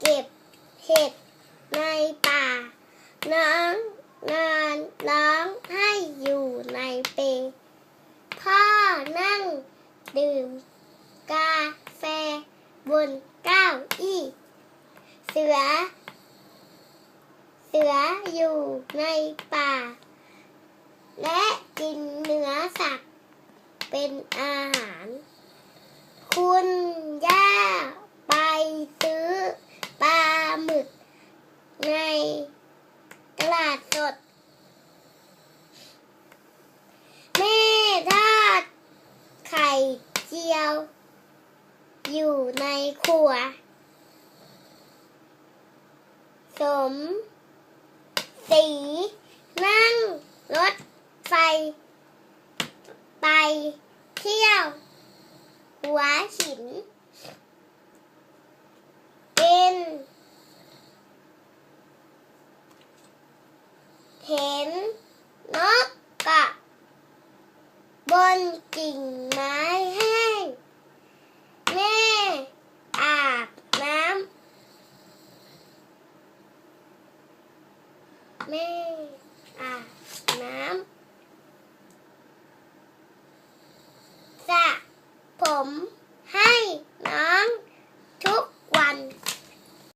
เก็บเห็ดในป่า น้องนอนร้องให้อยู่ในเปพ่อนั่งดื่มกาแฟบนเก้าอี้ เสือ เสืออยู่ในป่า และกินเนื้อสัตว์เป็นอาหาร อยู่ในครัว สมศรีนั่งรถไฟ ไปเที่ยว หัวหินเป็นเห็นนกกะบนกิ่งไม้แห้ แม่อาน้ำสระผม